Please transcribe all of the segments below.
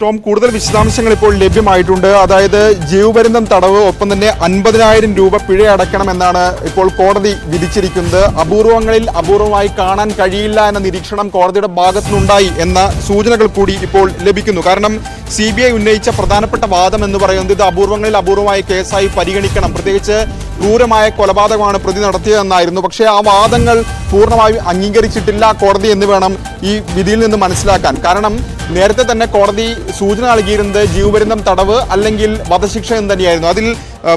Tom കൂടുതൽ വിശദാംശങ്ങൾ ഇപ്പോൾ ലഭ്യമായിട്ടുണ്ട്. അതായത് ജീവപര്യന്തം തടവ് ഒപ്പം തന്നെ അൻപതിനായിരം രൂപ പിഴ അടക്കണമെന്നാണ് ഇപ്പോൾ കോടതി വിധിച്ചിരിക്കുന്നത്. അപൂർവങ്ങളിൽ അപൂർവമായി കാണാൻ കഴിയില്ല എന്ന നിരീക്ഷണം കോടതിയുടെ ഭാഗത്തുനിന്നുണ്ടായി എന്ന സൂചനകൾ കൂടി ഇപ്പോൾ ലഭിക്കുന്നു. കാരണം സി ബി ഐ ഉന്നയിച്ച പ്രധാനപ്പെട്ട വാദം എന്ന് പറയുന്നത് ഇത് അപൂർവങ്ങളിൽ അപൂർവമായ കേസായി പരിഗണിക്കണം. പ്രത്യേകിച്ച് ക്രൂരമായ കൊലപാതകമാണ് പ്രതി നടത്തിയതെന്നായിരുന്നു. പക്ഷേ ആ വാദങ്ങൾ പൂർണമായും അംഗീകരിച്ചിട്ടില്ല കോടതി എന്ന് വേണം ഈ വിധിയിൽ നിന്ന് മനസ്സിലാക്കാൻ. കാരണം നേരത്തെ തന്നെ കോടതി സൂചന നൽകിയിരുന്നത് ജീവപര്യന്തം തടവ് അല്ലെങ്കിൽ വധശിക്ഷ എന്ന് തന്നെയായിരുന്നു. അതിൽ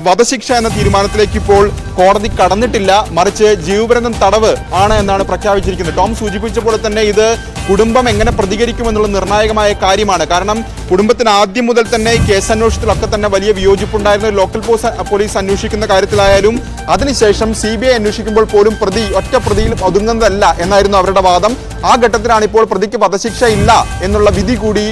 വധശിക്ഷ എന്ന തീരുമാനത്തിലേക്ക് ഇപ്പോൾ കോടതി കടന്നിട്ടില്ല. മറിച്ച് ജീവപര്യന്തം തടവ് ആണ് എന്നാണ് പ്രഖ്യാപിച്ചിരിക്കുന്നത്. ടോം സൂചിപ്പിച്ച പോലെ തന്നെ ഇത് കുടുംബം എങ്ങനെ പ്രതികരിക്കുമെന്നുള്ള നിർണായകമായ കാര്യമാണ്. കാരണം കുടുംബത്തിന് ആദ്യം മുതൽ തന്നെ കേസ് അന്വേഷണത്തിലൊക്കെ തന്നെ വലിയ വിയോജിപ്പുണ്ടായിരുന്നു. ലോക്കൽ പോലീസ് അന്വേഷിക്കുന്ന കാര്യത്തിലായാലും അതിനുശേഷം സി ബി ഐ അന്വേഷിക്കുമ്പോൾ പോലും പ്രതി ഒറ്റ പ്രതിയിൽ ഒതുങ്ങുന്നതല്ല എന്നായിരുന്നു അവരുടെ വാദം. ആ ഘട്ടത്തിലാണ് ഇപ്പോൾ പ്രതിക്ക് വധശിക്ഷ ഇല്ല എന്നുള്ള വിധി കൂടി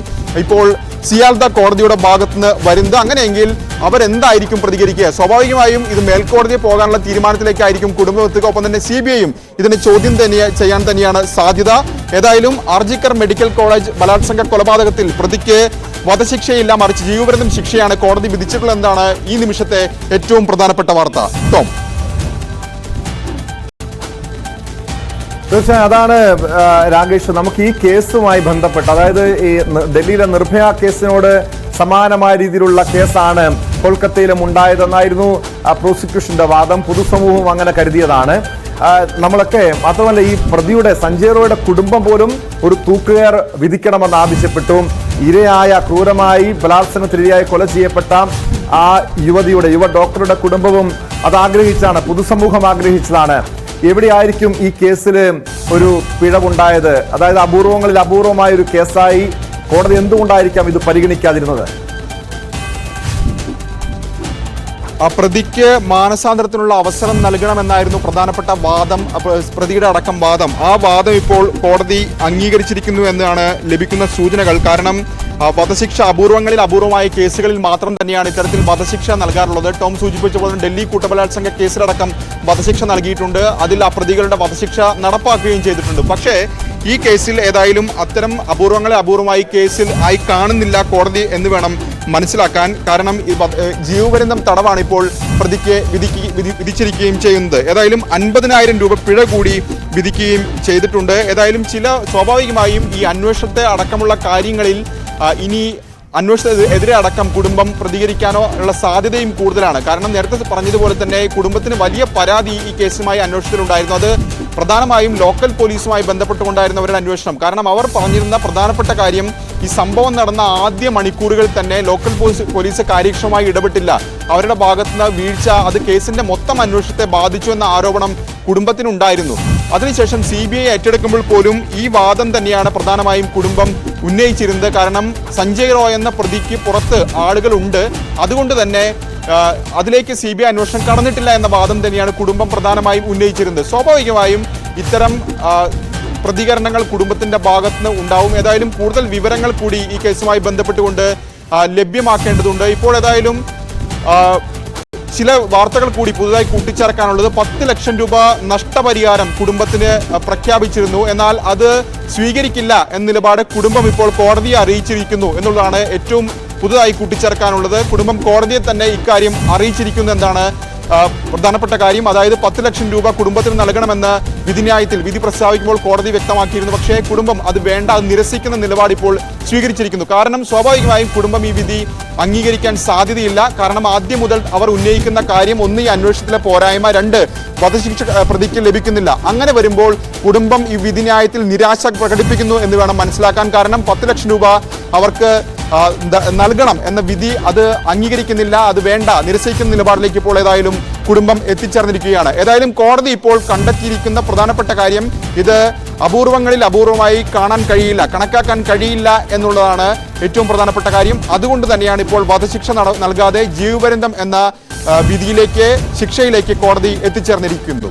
ഇപ്പോൾ സിയാൽദ കോടതിയുടെ ഭാഗത്തുനിന്ന് വരുന്നത്. അങ്ങനെയെങ്കിൽ അവരെന്തായിരിക്കും പ്രതികരിക്കുക? സ്വാഭാവികമായും ഇത് മേൽക്കോടതിയെ പോകാനുള്ള തീരുമാനത്തിലേക്കായിരിക്കും കുടുംബം എത്തുക ഒപ്പം തന്നെ സി ബി ഐയും ഇതിന് ചോദ്യം തന്നെ ചെയ്യാൻ തന്നെയാണ് സാധ്യത. ഏതായാലും ആർജിക്കർ മെഡിക്കൽ കോളേജ് ബലാത്സംഗ കൊലപാതകത്തിൽ പ്രതിക്ക് വധശിക്ഷയില്ല മറിച്ച് ജീവപര്യന്തം ശിക്ഷയാണ് കോടതി വിധിച്ചിട്ടുള്ളതെന്നാണ് ഈ നിമിഷത്തെ ഏറ്റവും പ്രധാനപ്പെട്ട വാർത്ത. ടോം. തീർച്ചയായും അതാണ് രാകേഷ് നമുക്ക് ഈ കേസുമായി ബന്ധപ്പെട്ട് അതായത് ഈ ഡൽഹിയിലെ നിർഭയ കേസിനോട് സമാനമായ രീതിയിലുള്ള കേസാണ് കൊൽക്കത്തയിലും ഉണ്ടായതെന്നായിരുന്നു പ്രോസിക്യൂഷന്റെ വാദം. പൊതുസമൂഹം അങ്ങനെ കരുതിയതാണ്. നമ്മളൊക്കെ മാത്രമല്ല ഈ പ്രതിയുടെ സഞ്ജയറോയുടെ കുടുംബം പോലും ഒരു തൂക്കുകയർ വിധിക്കണമെന്ന് ആവശ്യപ്പെട്ടു. ഇരയായ ക്രൂരമായി ബലാത്സംഗത്തിനിരയായി കൊല ചെയ്യപ്പെട്ട ആ യുവതിയുടെ യുവ ഡോക്ടറുടെ കുടുംബവും അതാഗ്രഹിച്ചാണ് പൊതുസമൂഹം ആഗ്രഹിച്ചതാണ്. എവിടെയായിരിക്കും ഈ കേസിൽ ഒരു പിഴവുണ്ടായത്? അതായത് അപൂർവങ്ങളിൽ അപൂർവമായ ഒരു കേസായി കോടതി എന്തുകൊണ്ടായിരിക്കാം ഇത് പരിഗണിക്കാതിരുന്നത്? പ്രതിക്ക് മാനസാന്തരത്തിനുള്ള അവസരം നൽകണമെന്നായിരുന്നു പ്രധാനപ്പെട്ട വാദം പ്രതിയുടെ അടക്കം വാദം. ആ വാദം ഇപ്പോൾ കോടതി അംഗീകരിച്ചിരിക്കുന്നു എന്നാണ് ലഭിക്കുന്ന സൂചനകൾ. കാരണം വധശിക്ഷ അപൂർവങ്ങളിൽ അപൂർവമായ കേസുകളിൽ മാത്രം തന്നെയാണ് ഇത്തരത്തിൽ വധശിക്ഷ നൽകാറുള്ളത്. ടോം സൂചിപ്പിച്ച പോലെ ഡൽഹി കൂട്ടബലാത്സംഗ കേസിലടക്കം വധശിക്ഷ നൽകിയിട്ടുണ്ട്. അതിൽ ആ പ്രതികളുടെ വധശിക്ഷ നടപ്പാക്കുകയും ചെയ്തിട്ടുണ്ട്. പക്ഷേ ഈ കേസിൽ ഏതായാലും അത്തരം അപൂർവങ്ങളെ അപൂർവമായി കേസിൽ ആയി കാണുന്നില്ല കോടതി എന്ന് വേണം മനസ്സിലാക്കാൻ. കാരണം ജീവപര്യന്തം തടവാണ് ഇപ്പോൾ പ്രതിക്ക് വിധി- വിധിച്ചിരിക്കുകയും ചെയ്യുന്നത്. ഏതായാലും അൻപതിനായിരം രൂപ പിഴ കൂടി വിധിക്കുകയും ചെയ്തിട്ടുണ്ട്. ഏതായാലും ചില സ്വാഭാവികമായും ഈ അന്വേഷണത്തെ അടക്കമുള്ള കാര്യങ്ങളിൽ ഇനി ഇനി അന്വേഷണത്തിനെതിരെ അടക്കം കുടുംബം പ്രതികരിക്കാനോ ഉള്ള സാധ്യതയും കൂടുതലാണ്. കാരണം നേരത്തെ പറഞ്ഞതുപോലെ തന്നെ കുടുംബത്തിന് വലിയ പരാതി ഈ കേസുമായി അന്വേഷണത്തിലുണ്ടായിരുന്നു. അത് പ്രധാനമായും ലോക്കൽ പോലീസുമായി ബന്ധപ്പെട്ടുകൊണ്ടായിരുന്നവരുടെ അന്വേഷണം. കാരണം അവർ പറഞ്ഞിരുന്ന പ്രധാനപ്പെട്ട കാര്യം ഈ സംഭവം നടന്ന ആദ്യ മണിക്കൂറുകളിൽ തന്നെ ലോക്കൽ പോലീസ് പോലീസ് കാര്യക്ഷമമായി ഇടപെട്ടില്ല. അവരുടെ ഭാഗത്തുനിന്ന് വീഴ്ച അത് കേസിന്റെ മൊത്തം അന്വേഷണത്തെ ബാധിച്ചു എന്ന ആരോപണം കുടുംബത്തിനുണ്ടായിരുന്നു. അതിനുശേഷം സി ബി ഐ ഏറ്റെടുക്കുമ്പോൾ പോലും ഈ വാദം തന്നെയാണ് പ്രധാനമായും കുടുംബം ഉന്നയിച്ചിരുന്നത്. കാരണം സഞ്ജയ് റോയ് എന്ന പ്രതിക്ക് പുറത്ത് ആളുകളുണ്ട് അതുകൊണ്ട് തന്നെ അതിലേക്ക് സി ബി ഐ അന്വേഷണം കടന്നിട്ടില്ല എന്ന വാദം തന്നെയാണ് കുടുംബം പ്രധാനമായും ഉന്നയിച്ചിരുന്നത്. സ്വാഭാവികമായും ഇത്തരം പ്രതികരണങ്ങൾ കുടുംബത്തിന്റെ ഭാഗത്തുനിന്ന് ഉണ്ടാവും. ഏതായാലും കൂടുതൽ വിവരങ്ങൾ കൂടി ഈ കേസുമായി ബന്ധപ്പെട്ടുകൊണ്ട് ലഭ്യമാക്കേണ്ടതുണ്ട്. ഇപ്പോൾ ഏതായാലും ചില വാർത്തകൾ കൂടി പുതുതായി കൂട്ടിച്ചേർക്കാനുള്ളത് പത്ത് ലക്ഷം രൂപ നഷ്ടപരിഹാരം കുടുംബത്തിന് പ്രഖ്യാപിച്ചിരുന്നു. എന്നാൽ അത് സ്വീകരിക്കില്ല എന്ന നിലപാട് കുടുംബം ഇപ്പോൾ കോടതിയെ അറിയിച്ചിരിക്കുന്നു എന്നുള്ളതാണ് ഏറ്റവും പുതുതായി കൂട്ടിച്ചേർക്കാനുള്ളത്. കുടുംബം കോടതിയെ തന്നെ ഇക്കാര്യം അറിയിച്ചിരിക്കുന്നു എന്നാണ് പ്രധാനപ്പെട്ട കാര്യം. അതായത് പത്ത് ലക്ഷം രൂപ കുടുംബത്തിന് നൽകണമെന്ന് വിധിന്യായത്തിൽ വിധി പ്രസ്താവിക്കുമ്പോൾ കോടതി വ്യക്തമാക്കിയിരുന്നു. പക്ഷേ കുടുംബം അത് വേണ്ട അത് നിരസിക്കുന്ന നിലപാട് ഇപ്പോൾ സ്വീകരിച്ചിരിക്കുന്നു. കാരണം സ്വാഭാവികമായും കുടുംബം ഈ വിധി അംഗീകരിക്കാൻ സാധ്യതയില്ല. കാരണം ആദ്യം മുതൽ അവർ ഉന്നയിക്കുന്ന കാര്യം ഒന്ന് ഈ അന്വേഷണത്തിലെ പോരായ്മ രണ്ട് വധശിക്ഷ പ്രതിക്ക് ലഭിക്കുന്നില്ല. അങ്ങനെ വരുമ്പോൾ കുടുംബം ഈ വിധിന്യായത്തിൽ നിരാശ പ്രകടിപ്പിക്കുന്നു എന്ന് വേണം മനസ്സിലാക്കാൻ. കാരണം പത്ത് ലക്ഷം രൂപ അവർക്ക് നൽകണം എന്ന വിധി അത് അംഗീകരിക്കുന്നില്ല അത് വേണ്ട നിരസിക്കുന്ന നിലപാടിലേക്ക് ഇപ്പോൾ ഏതായാലും കുടുംബം എത്തിച്ചേർന്നിരിക്കുകയാണ്. ഏതായാലും കോടതി ഇപ്പോൾ കണ്ടെത്തിയിരിക്കുന്ന പ്രധാനപ്പെട്ട കാര്യം ഇത് അപൂർവങ്ങളിൽ അപൂർവമായി കാണാൻ കഴിയില്ല കണക്കാക്കാൻ കഴിയില്ല എന്നുള്ളതാണ് ഏറ്റവും പ്രധാനപ്പെട്ട കാര്യം. അതുകൊണ്ട് തന്നെയാണ് ഇപ്പോൾ വധശിക്ഷ നൽകാതെ ജീവപര്യന്തം എന്ന വിധിയിലേക്ക് ശിക്ഷയിലേക്ക് കോടതി എത്തിച്ചേർന്നിരിക്കുന്നത്.